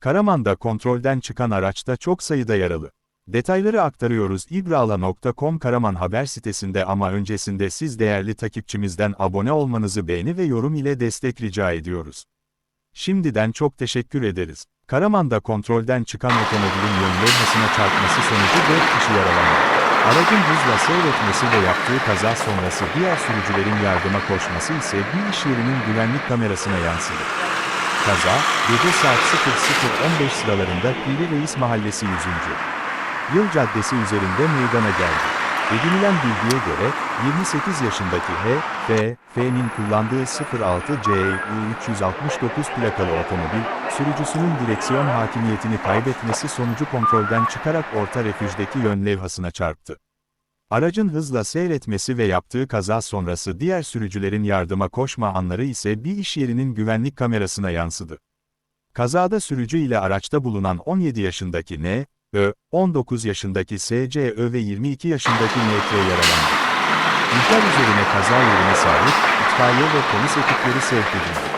Karaman'da kontrolden çıkan araçta çok sayıda yaralı. Detayları aktarıyoruz ibrala.com Karaman haber sitesinde ama öncesinde siz değerli takipçimizden abone olmanızı beğeni ve yorum ile destek rica ediyoruz. Şimdiden çok teşekkür ederiz. Karaman'da kontrolden çıkan otomobilin yön levhasına çarpması sonucu 4 kişi yaralandı. Aracın hızla seyretmesi ve yaptığı kaza sonrası diğer sürücülerin yardıma koşması ise bir iş yerinin güvenlik kamerasına yansıdı. Kaza, gece saat 00.15 sıralarında Piri Reis Mahallesi 100. Yıl Caddesi üzerinde meydana geldi. Edinilen bilgiye göre, 28 yaşındaki H, F, F'nin kullandığı 06 CEU 369 plakalı otomobil, sürücüsünün direksiyon hakimiyetini kaybetmesi sonucu kontrolden çıkarak orta refüjdeki yön levhasına çarptı. Aracın hızla seyretmesi ve yaptığı kaza sonrası diğer sürücülerin yardıma koşma anları ise bir iş yerinin güvenlik kamerasına yansıdı. Kazada sürücü ile araçta bulunan 17 yaşındaki N, Ö, 19 yaşındaki SCÖ ve 22 yaşındaki NT yaralandı. İhbar üzerine kaza yerine sağlık, itfaiye ve polis ekipleri sevk edildi.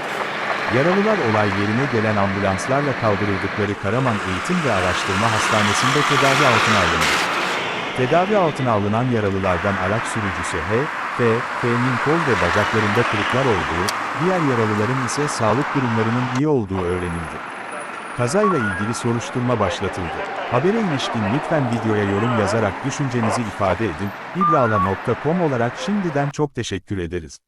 Yaralılar olay yerine gelen ambulanslarla kaldırıldıkları Karaman Eğitim ve Araştırma Hastanesi'nde tedavi altına alındı. Tedavi altına alınan yaralılardan araç sürücüsü H, F, F'nin kol ve bacaklarında kırıklar olduğu, diğer yaralıların ise sağlık durumlarının iyi olduğu öğrenildi. Kazayla ilgili soruşturma başlatıldı. Habere ilişkin lütfen videoya yorum yazarak düşüncenizi ifade edin. İbrala.com olarak şimdiden çok teşekkür ederiz.